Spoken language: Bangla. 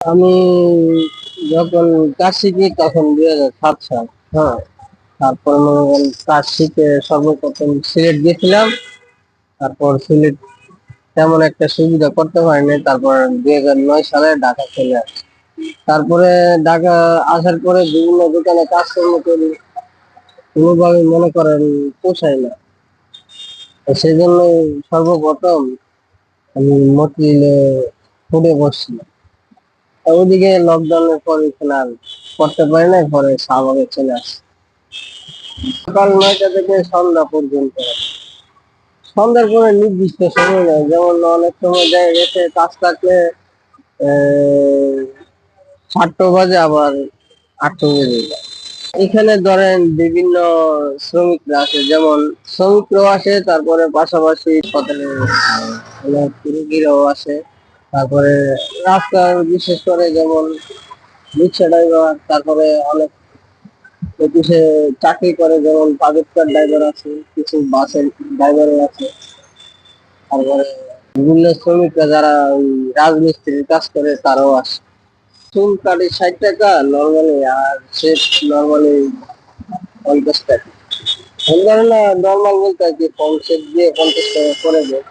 আমি যখন কাজ শিখি তখন দুই হাজার সাত সাল হ্যাঁ। তারপর মনে করেন কাজ শিখে সর্বপ্রথম সিলেট গেছিলাম তারপর সিলেট তেমন একটা সুবিধা করতে পারিনি। তারপর দুই হাজার নয় সালে ঢাকা চলে আসি। তারপরে ঢাকা আসার পরে বিভিন্ন দোকানে কাজকর্ম করি। কোনোভাবে মনে করেন পোষায় না। সেই জন্য সর্বপ্রথম আমি মতিলে ফুটে বসছিলাম। ওদিকে লকডাউনের পরে আর করতে পারি না পরে শাহবাগে চলে আসি সকাল নয়টা থেকে সন্ধ্যা পর্যন্ত। সন্ধ্যার পরে নির্দিষ্ট সময় নেই, যেমন অনেক সময় দেখা গেছে কাজ থাকলে সাতটা বাজে আবার আটটা বেজে। যায় এখানে ধরেন বিভিন্ন শ্রমিকরা আছে যেমন শ্রমিকরাও আসে, তারপরে পাশাপাশি হোটেলে অনেক রুগীরাও আসে। তারপরে রাস্তার বিশেষ করে যেমন রিক্সা ড্রাইভার, তারপরে অনেক অফিসে চাকরি করে যেমন প্রাইভেট ড্রাইভার আছে, কিছু বাসের ড্রাইভারও আছে। তারপরে বিভিন্ন শ্রমিকরা যারা ওই রাজমিস্ত্রির কাজ করে তারাও আসে। চুল কাটে ষাট টাকা নর্মালি আর সেট নর্মালি পঞ্চাশ টাকা। নর্মাল বলতে আর কি সেট দিয়ে পঞ্চাশ টাকা করে দেয়।